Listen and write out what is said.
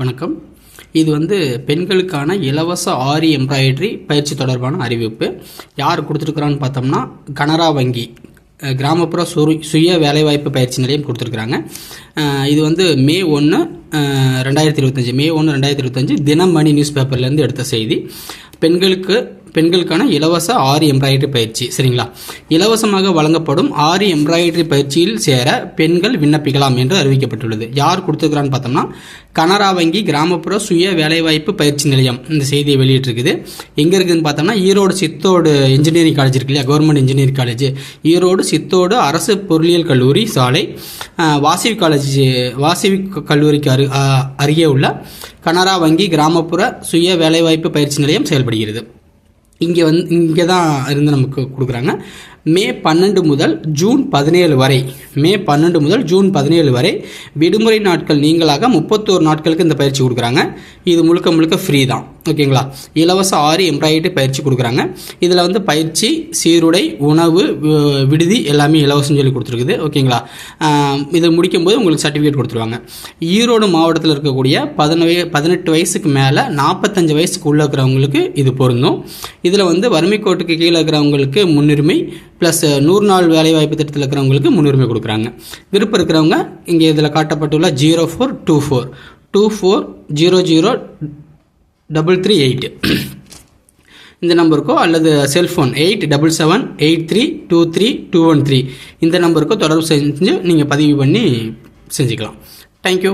வணக்கம். இது வந்து பெண்களுக்கான இலவச ஆரி எம்ப்ராய்டரி பயிற்சி தொடர்பான அறிவிப்பு. யார் கொடுத்துருக்குறான்னு பார்த்தோம்னா கனரா வங்கி கிராமப்புற சுரு சுய வேலைவாய்ப்பு பயிற்சி நிலையம் கொடுத்துருக்குறாங்க. இது வந்து மே ஒன்று ரெண்டாயிரத்தி இருபத்தஞ்சி மே ஒன்று ரெண்டாயிரத்தி இருபத்தஞ்சி தினமணி நியூஸ் பேப்பர்லேருந்து எடுத்த செய்தி. பெண்களுக்கு பெண்களுக்கான இலவச ஆரி எம்ப்ராய்டரி பயிற்சி சரிங்களா? இலவசமாக வழங்கப்படும் ஆரி எம்ப்ராய்டரி பயிற்சியில் சேர பெண்கள் விண்ணப்பிக்கலாம் என்று அறிவிக்கப்பட்டுள்ளது. யார் கொடுத்துருக்கிறான்னு பார்த்தோம்னா கனரா வங்கி கிராமப்புற சுய வேலைவாய்ப்பு பயிற்சி நிலையம் இந்த செய்தியை வெளியிட்டிருக்குது. எங்கே இருக்குதுன்னு பார்த்தோம்னா ஈரோடு சித்தோடு இன்ஜினியரிங் காலேஜ் இருக்கு இல்லையா? Government engineering college Erode Chithode அரசு பொருளியல் கல்லூரி சாலை வாசிவி காலேஜ் வாசிவி கல்லூரிக்கு அரு அருகே உள்ள கனரா வங்கி கிராமப்புற சுய வேலைவாய்ப்பு பயிற்சி நிலையம் செயல்படுகிறது. இங்கே வந்து இங்கே தான் இருந்து நமக்கு கொடுக்குறாங்க. மே பன்னெண்டு முதல் ஜூன் பதினேழு வரை. மே பன்னெண்டு முதல் ஜூன் பதினேழு வரை விடுமுறை நாட்கள் நீங்களாக முப்பத்தோரு நாட்களுக்கு இந்த பயிற்சி கொடுக்குறாங்க. இது முழுக்க முழுக்க ஃப்ரீ தான். ஓகேங்களா? இலவச ஆரி எம்ப்ராய்டரி பயிற்சி கொடுக்குறாங்க. இதில் வந்து பயிற்சி சீருடை உணவு விடுதி எல்லாமே இலவசம் சொல்லி கொடுத்துருக்குது. ஓகேங்களா? இதை முடிக்கும்போது முடிக்கும் போது உங்களுக்கு சர்டிஃபிகேட் கொடுத்துருவாங்க. ஈரோடு மாவட்டத்தில் இருக்கக்கூடிய பதினவே பதினெட்டு வயசுக்கு மேலே நாற்பத்தஞ்சு வயசுக்கு உள்ள இருக்கிறவங்களுக்கு இது பொருந்தும். இதில் வந்து வறுமை கோட்டுக்கு கீழே இருக்கிறவங்களுக்கு முன்னுரிமை ப்ளஸ் நூறு நாள் வேலைவாய்ப்பு திட்டத்தில் இருக்கிறவங்களுக்கு முன்னுரிமை கொடுக்குறாங்க. விருப்பம் இருக்கிறவங்க இங்கே இதில் காட்டப்பட்டுள்ள zero four two four two four zero zero double three eight இந்த நம்பருக்கோ அல்லது cellphone eight double seven eight three two three two one three இந்த நம்பருக்கோ தொடர்பு செஞ்சு நீங்கள் பதிவு பண்ணி செஞ்சுக்கலாம். தேங்க்யூ